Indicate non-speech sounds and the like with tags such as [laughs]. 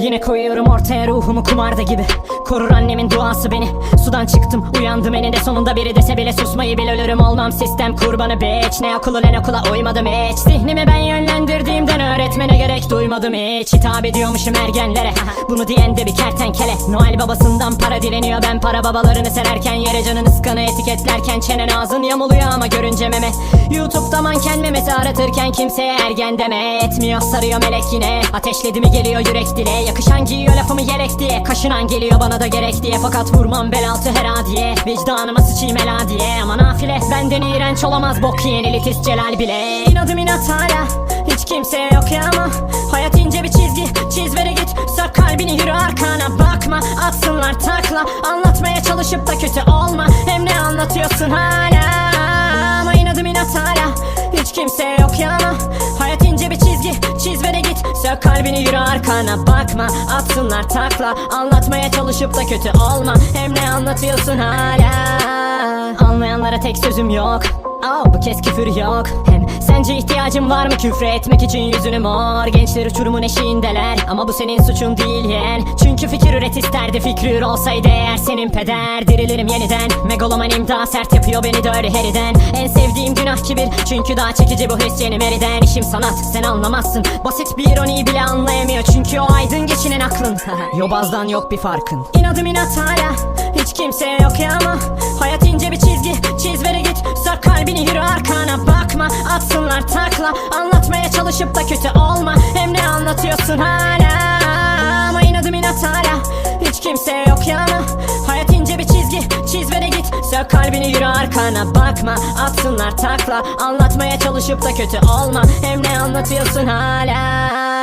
Yine koyuyorum ortaya ruhumu kumarda gibi. Korur annemin duası beni. Sudan çıktım uyandım eninde sonunda. Biri dese bile susmayı bil ölürüm. Olmam sistem kurbanı beç Ne okulu ne okula uymadım hiç. Zihnimi ben yönlendirdiğimden öğretmene gerek duymadım hiç. Hitap ediyormuşum ergenlere. [laughs] Bunu diyen de bir kertenkele. Noel babasından para dileniyor. Ben para babalarını sererken Yere canın ıskanı etiketlerken çenen ağzın yamuluyor ama görünce meme. Youtube'da manken memesi aratırken kimseye ergen deme Etmiyor. Sarıyor melek yine. Ateşledi mi geliyor yürek dile Yakışan giyiyor lafımı yelek diye. Kaşınan geliyor bana da gerek diye. Fakat vurmam bel altı her diye. Vicdanıma sıçayım ela diye. Ama nafile benden iğrenç olamaz Bok yiyen elitist Celal bile. İnadım inat hala Hiç kimseye yok ya ama Hayat ince bir çizgi Çiz ve git. Sök kalbini yürü arkana bakma. Atsınlar takla Anlatmaya çalışıp da kötü olma. Hem ne anlatıyorsun hala? Ama inadım inat hala Hiç kimseye yok Sök kalbini yürü arkana bakma. Atsınlar takla. Anlatmaya çalışıp da kötü olma. Hem ne anlatıyorsun hala? Anlayanlara tek sözüm yok. Oh, bu kez küfür yok. Hem sence ihtiyacım var mı? Küfre etmek için yüzünü mor. Gençler uçurumun eşiğindeler. Ama bu senin suçun değil yeğen. Çünkü fikir üret isterdi. Fikri olsaydı eğer senin peder Dirilirim yeniden. Megalomanim daha sert yapıyor beni de öyle heriden En sevdiğim günah kibir. Çünkü daha çekici bu his yeni meriden İşim. Sanat sen anlamazsın. Basit bir ironiyi bile anlayamıyor. Çünkü o aydın geçinen aklın. [laughs] Yobazdan yok bir farkın. İnadım inat hala. Hiç kimseye yok ya ama. Hayat ince bir çizgi. Çiz ve git. Sök kalbini yürü arkana. Bakma Atsınlar takla. Anlatmaya çalışıp da kötü olma. Hem ne anlatıyorsun hala Sök kalbini yürü arkana bakma Atsınlar takla. Anlatmaya çalışıp da kötü olma. Hem ne anlatıyorsun hala